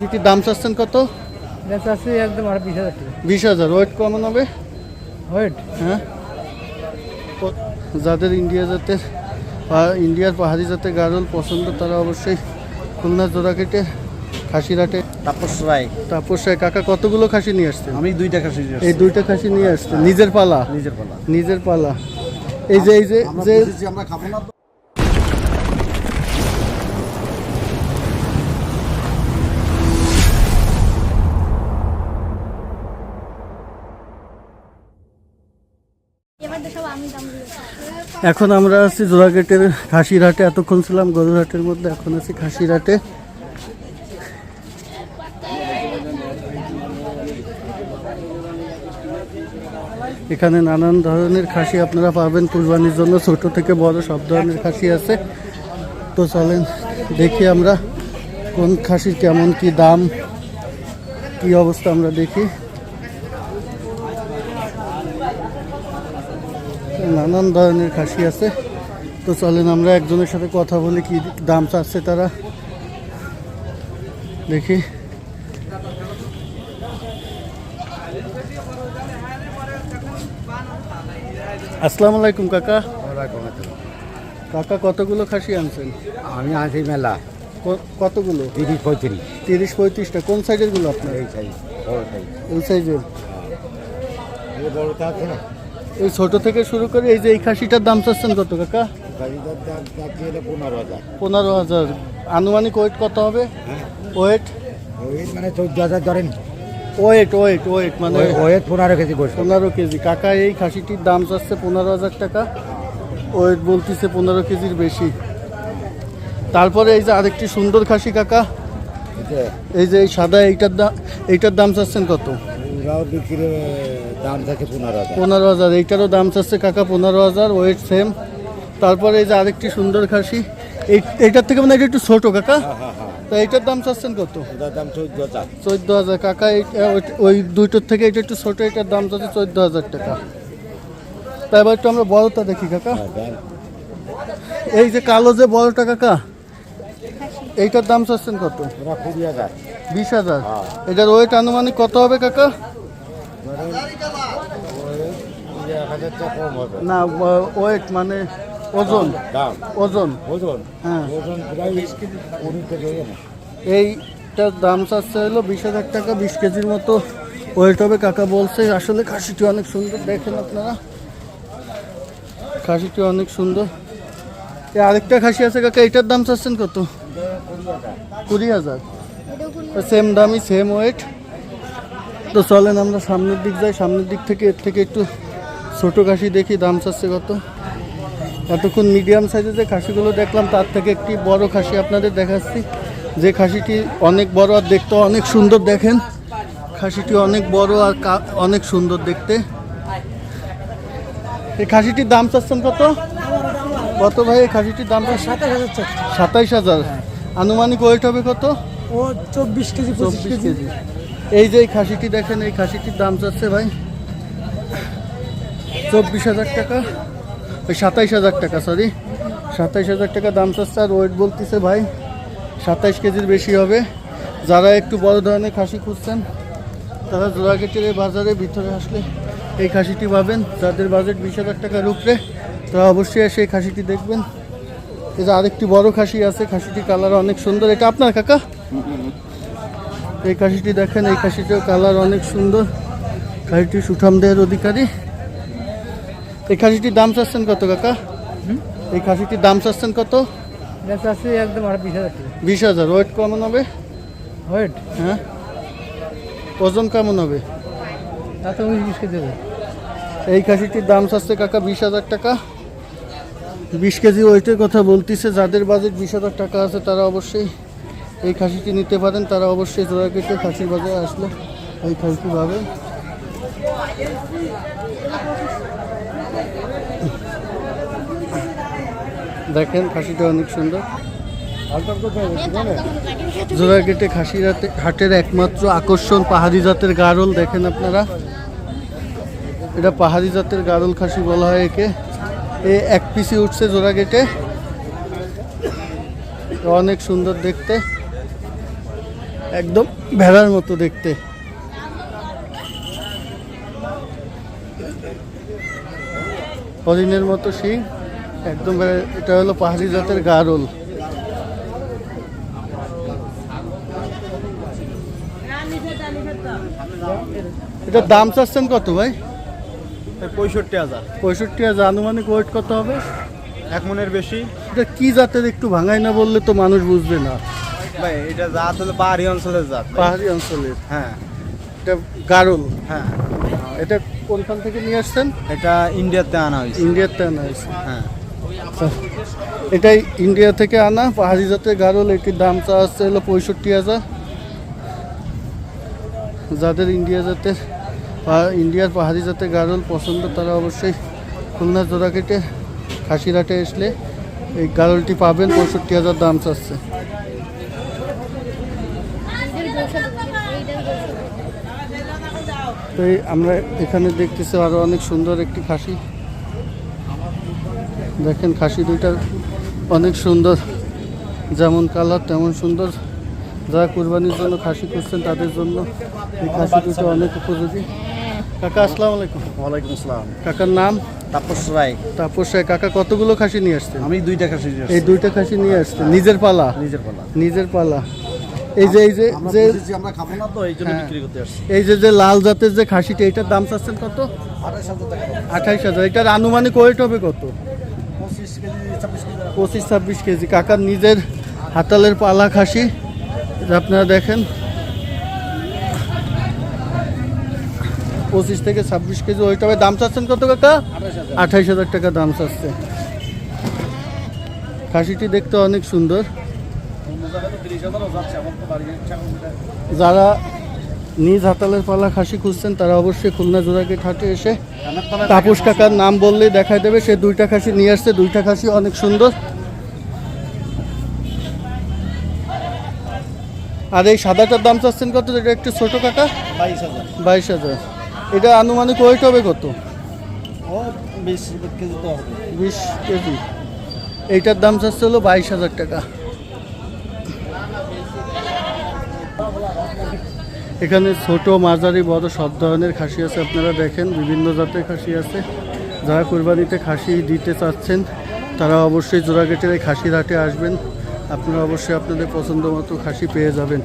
এটির দাম চাচ্ছেন কত? বেচা আছে একদম আর বিশ হাজার টাকা। বিশ হাজার। ওয়েট কেমন হবে? ওয়েট হ্যাঁ। যাদের ইন্ডিয়া জাতের বা ইন্ডিয়ার পাহাড়ি জাতের গারল পছন্দ তারা অবশ্যই খুলনা জোড়া কেটে খাসিরাটে তাপস রায়। তাপস রায় কাকা কতগুলো খাসি নিয়ে আসছেন? আমি দুইটা খাসি এই দুইটা খাসি নিয়ে আসছেন। নিজের পালা? নিজের পালা। নিজের পালা। এই যে এই যে যে আমরা খাব না তো। এবার তো সব আমি দাম দিয়েছি এখন আমরা আছি জোড়াগেটের খাসির হাটে এতক্ষণ ছিলাম গরুর হাটের মধ্যে, এখন আছি খাসির হাটে এখানে নানান ধরনের খাসি আপনারা পাবেন কুরবানির জন্য। ছোট থেকে বড় সব ধরনের খাসি আছে। তো চলেন দেখি আমরা কোন খাসির কেমন কি দাম, কি অবস্থা আমরা দেখি। নানান ধরনের খাসি আছে। তো চলেন আমরা একজনের সাথে কথা বলি কি দাম চাচ্ছে তারা। দেখি। আসসালামু আলাইকুম কাকা। কাকা কতগুলো খাসি আনছেন? আমি আছি মেলা। কতগুলো? তিরিশ পঁয়ত্রিশ। তিরিশ পঁয়ত্রিশটা। কোন সাইজেরগুলো আপনার? এই সাইজ বড় সাইজ। এই সাইজের। বড়টা আছে না? এই ছোট থেকে শুরু করে এই যে এই খাসিটার দাম চাচ্ছেন কত কাকা? পনেরো হাজার। আনুমানিক ওয়েট কত হবে? হ্যাঁ। ওয়েট মানে চোদ্দ হাজার ধরেন। ওয়েট ওয়েট ওয়েট মানে ওয়েট পনেরো কেজি পনেরো কেজি। কাকা এই খাসিটির দাম চাচ্ছে পনেরো হাজার টাকা। ওয়েট বলতেছে পনেরো কেজির বেশি। তারপরে এই যে আরেকটি সুন্দর খাসি কাকা। এই যে। এই সাদা এইটার দাম এইটার দাম চাচ্ছেন কত? দাম থাকে পনেরো হাজার। পনেরো হাজার এইটারও দাম চাচ্ছে কাকা পনেরো হাজার ওয়েট সেম। তারপরে এই যে আরেকটি সুন্দর খাসি এই এইটার থেকে মানে এটা একটু ছোটো কাকা। হ্যাঁ হ্যাঁ তা এইটার দাম চাচ্ছেন কত? চোদ্দ হাজার। কাকা ওই- ওই দুইটার থেকে এটা একটু ছোটো এটার দাম চাচ্ছে চোদ্দ হাজার টাকা। তা এবার একটু আমরা বড়টা দেখি কাকা। হ্যাঁ, এই যে কালো যে বড়টা কাকা এইটার দাম চাচ্ছেন কত? হাজার। বিশ হাজার। হ্যাঁ। এটার ওয়েট আনুমানিক কত হবে কাকা ধরেন ওই কুড়ি এক হাজার টাকা কম হবে না ওয়েট মানে ওজন। দাম। ওজন। ওজন? হ্যাঁ। ওজন প্রায় এইটার দাম চাচ্ছে হলো বিশ হাজার টাকা বিশ কেজির মতো ওয়েট হবে কাকা বলছে। আসলে খাসিটি অনেক সুন্দর দেখেন আপনারা। খাসিটি অনেক সুন্দর। আরেকটা খাসি আছে কাকা এটার দাম চাচ্ছেন কত? কুড়ি হাজার। সেম দামই সেম ওয়েট তো চলেন আমরা সামনের দিক যাই সামনের দিক থেকে এর থেকে একটু ছোট খাসি দেখি দাম চাচ্ছে কত? এতক্ষণ মিডিয়াম সাইজের যে খাসিগুলো দেখলাম তার থেকে একটি বড় খাসি আপনাদের দেখাচ্ছি। যে খাসিটি অনেক বড় আর দেখতে অনেক সুন্দর দেখেন। খাসিটি অনেক বড় আর অনেক সুন্দর দেখতে। এই খাসিটির দাম চাচ্ছেন কত? কত ভাই এই খাসিটির দাম সাতাশ হাজার সাতাইশ হাজার। আনুমানিক ওয়েট হবে কত? ও চব্বিশ কেজি চব্বিশ কেজি। এই যে এই খাসিটি দেখেন এই খাসিটির দাম যাচ্ছে ভাই। চব্বিশ হাজার টাকা। ওই সাতাইশ হাজার টাকা সরি সাতাইশ হাজার টাকা দাম চাচ্ছে আর ওয়েট বলতেছে ভাই, সাতাইশ কেজির বেশি হবে। যারা একটু বড় ধরনের খাসি খুঁজছেন, তারা জোড়াগেটের বাজারে ভিতরে আসলে এই খাসিটি পাবেন। যাদের বাজেট বিশ হাজার টাকার উপরে, তারা অবশ্যই এসে এই খাসিটি দেখবেন। যে আরেকটি বড় খাসি আছে খাসিটি কালার অনেক সুন্দর। এটা আপনার কাকা? এই খাসিটি দেখেন, এই খাসিটির কালার অনেক সুন্দর। খাসিটি সুঠাম দেহের অধিকারী। এই খাসিটির দাম চাচ্ছেন কত কাকা? এই খাসিটির দাম চাচ্ছেন কত? একদম বিশ হাজার ওয়েট কেমন হবে? ওয়েট হ্যাঁ? ওজন কেমন হবে? তা উনিশ বিশ কেজি এই খাসিটির দাম চাচ্ছে কাকা বিশ হাজার টাকা। বিশ কেজি ওয়েটের কথা বলতেছে। যাদের বাজেট বিশ হাজার টাকা আছে তারা অবশ্যই এই খাসিটি নিতে পারেন। তারা অবশ্যই জোড়া কেটে খাসির বাজারে আসলে এই খাসিটি পাবেন। দেখেন, খাসিটা অনেক সুন্দর। জোড়া কেটে খাসি হাটে- হাটের একমাত্র আকর্ষণ পাহাড়ি জাতের গারল, দেখেন আপনারা। এটা পাহাড়ি জাতের গারল খাসি বলা হয় একে। এ এক পিসি উঠছে জোড়া গেটে অনেক সুন্দর দেখতে। একদম ভেড়ার মতো দেখতে। হরিণের মতো শিং। একদম এটা হলো পাহাড়ি জাতের গারল। এটার দাম চাচ্ছেন কত ভাই? পঁয়ষট্টি হাজার। পঁয়ষট্টি হাজার। আনুমানিক ওয়েট কত হবে? এক মনের বেশি। এটা কি জাতের একটু ভাঙাই না বললে তো মানুষ বুঝবে না। ভাই এটা জাত হলো পাহাড়ি অঞ্চলের জাত। পাহাড়ি অঞ্চলের। হ্যাঁ। এটা গারল। হ্যাঁ। এটা কোনখান থেকে নিয়ে আসছেন? এটা ইন্ডিয়াতে আনা হয়েছে। ইন্ডিয়াতে আনা হয়েছে। হ্যাঁ। এটাই ইন্ডিয়া থেকে আনা পাহাড়ি জাতের গারল এটির দাম চা আসছে হলো পঁয়ষট্টি হাজার। যাদের ইন্ডিয়া জাতের ইন্ডিয়ার পাহাড়ি জাতের গারল পছন্দ তারা অবশ্যই খুলনা জোড়া কেটে খাসিরাটে আসলে এই গারলটি পাবেন পঁয়ষট্টি হাজার দাম চাচ্ছে তো এই আমরা এখানে দেখতেছি আরও অনেক সুন্দর একটি খাসি। দেখেন খাসি দুইটা অনেক সুন্দর যেমন কালার তেমন সুন্দর। যারা কুরবানির জন্য খাসি করছেন তাদের জন্য এই খাসি দুটো অনেক উপযোগী। কাকা আসসালামু আলাইকুম। ওয়ালাইকুম আসসালাম। কাকার নাম? তাপস রায়। তাপস রায়। কাকা কতগুলো খাসি নিয়ে আসছেন? আমি দুইটা খাসি এই দুইটা খাসি নিয়ে আসছেন। নিজের পালা? নিজের পালা। নিজের পালা। এই যে এই যে যে আমরা খাব না তো এই জন্য হ্যাঁ। বিক্রি করতে আসছি। এই যে যে লাল জাতের যে খাসিটা এটার দাম চাচ্ছেন কত? আঠাইশ হাজার এটার আনুমানিক ওয়েট হবে কত? পঁচিশ ছাব্বিশ কেজি কাকার নিজের হাতালের পালা খাসি আপনারা দেখেন। পঁচিশ থেকে ছাব্বিশ কেজি ওইটা হবে। দাম চাচ্ছেন কত কাকা? আঠাইশ হাজার টাকা দাম চাচ্ছে। খাসিটি দেখতে অনেক সুন্দর। যারা নিজ হাতালের পালা খাসি খুঁজছেন তারা অবশ্যই খুলনা জোড়াগেট হাটে এসে তাপস কাকার নাম বললেই দেখাই দেবে সে দুইটা খাসি নিয়ে আসছে দুইটা খাসি অনেক সুন্দর। আর এই সাদাটার দাম চাচ্ছেন কত? এটা একটু ছোট কাকা? বাইশ হাজার। বাইশ হাজার। এটা আনুমানিক ওয়েট হবে কত? বিশ কেজি বিশ কেজি। এইটার দাম চাচ্ছে হলো বাইশ হাজার টাকা। এখানে ছোট মাঝারি বড় সব ধরনের খাসি আছে, আপনারা দেখেন, বিভিন্ন জাতের খাসি আছে। যারা কোরবানিতে খাসি দিতে চাচ্ছেন, তারা অবশ্যই জোড়াগেটের এই খাসির হাটে আসবেন। আপনারা অবশ্যই আপনাদের পছন্দ মতো খাসি পেয়ে যাবেন।